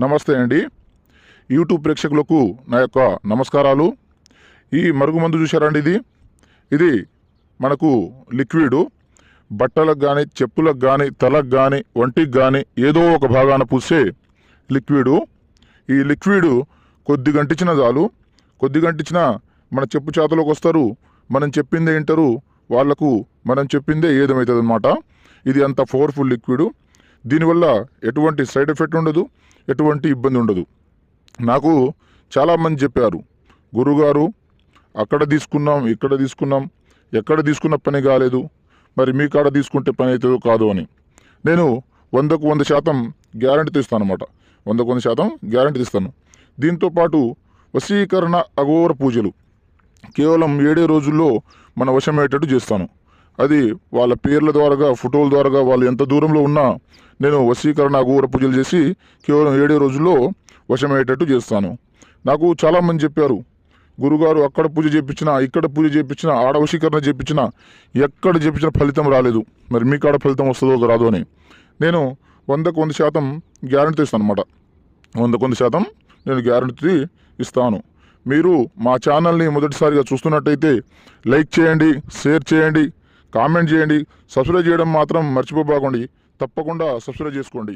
నమస్తే అండి. యూట్యూబ్ ప్రేక్షకులకు నా యొక్క నమస్కారాలు. ఈ మరుగుమందు చూశారండి ఇది? ఇది మనకు లిక్విడ్. బట్టలకు కానీ చెప్పులకు కానీ తలకు కానీ ఒంటికి కానీ ఏదో ఒక భాగాన పూసే లిక్విడు. ఈ లిక్విడ్ కొద్ది గంటించిన చాలు. కొద్ది గంటించిన మన చెప్పు చేతలోకి వస్తారు. మనం చెప్పిందే వింటారు. వాళ్ళకు మనం చెప్పిందే ఏదమవుతుంది అనమాట ఇది అంత పవర్ఫుల్ లిక్విడ్. దీనివల్ల ఎటువంటి సైడ్ ఎఫెక్ట్ ఉండదు ఎటువంటి ఇబ్బంది ఉండదు. నాకు చాలామంది చెప్పారు గురుగారు అక్కడ తీసుకున్నాం ఇక్కడ తీసుకున్నాం ఎక్కడ తీసుకున్న పని కాలేదు మరి మీ కాడ తీసుకుంటే పని అవుతుందో కాదు అని. నేను వందకు వంద శాతం గ్యారంటీ ఇస్తాను అనమాట వందకు వంద శాతం గ్యారంటీ ఇస్తాను దీంతో పాటు వశీకరణ అఘోర పూజలు. కేవలం ఏడే రోజుల్లో మన వశమయ్యేటట్టు చేస్తాను. అది వాళ్ళ పేర్ల ద్వారాగా ఫోటోల ద్వారాగా వాళ్ళు ఎంత దూరంలో ఉన్నా నేను వశీకరణ అఘోర పూజలు చేసి కేవలం ఏడే రోజుల్లో వశమయ్యేటట్టు చేస్తాను. నాకు చాలామంది చెప్పారు గురుగారు అక్కడ పూజ చేయించినా ఇక్కడ పూజ చేయించినా ఆడ వశీకరణ చేయించినా ఎక్కడ చేయించిన ఫలితం రాలేదు. మరి మీ కాడ ఫలితం వస్తుందో రాదో అని. నేను వందకు వంద శాతం గ్యారంటీ ఇస్తాను అనమాట వందకు వంద శాతం నేను గ్యారంటీ ఇస్తాను. మీరు మా ఛానల్ని మొదటిసారిగా చూస్తున్నట్టయితే లైక్ చేయండి షేర్ చేయండి కామెంట్ చేయండి సబ్స్క్రైబ్ చేయడం మాత్రం మర్చిపోబాకండి. తప్పకుండా సబ్స్క్రైబ్ చేసుకోండి.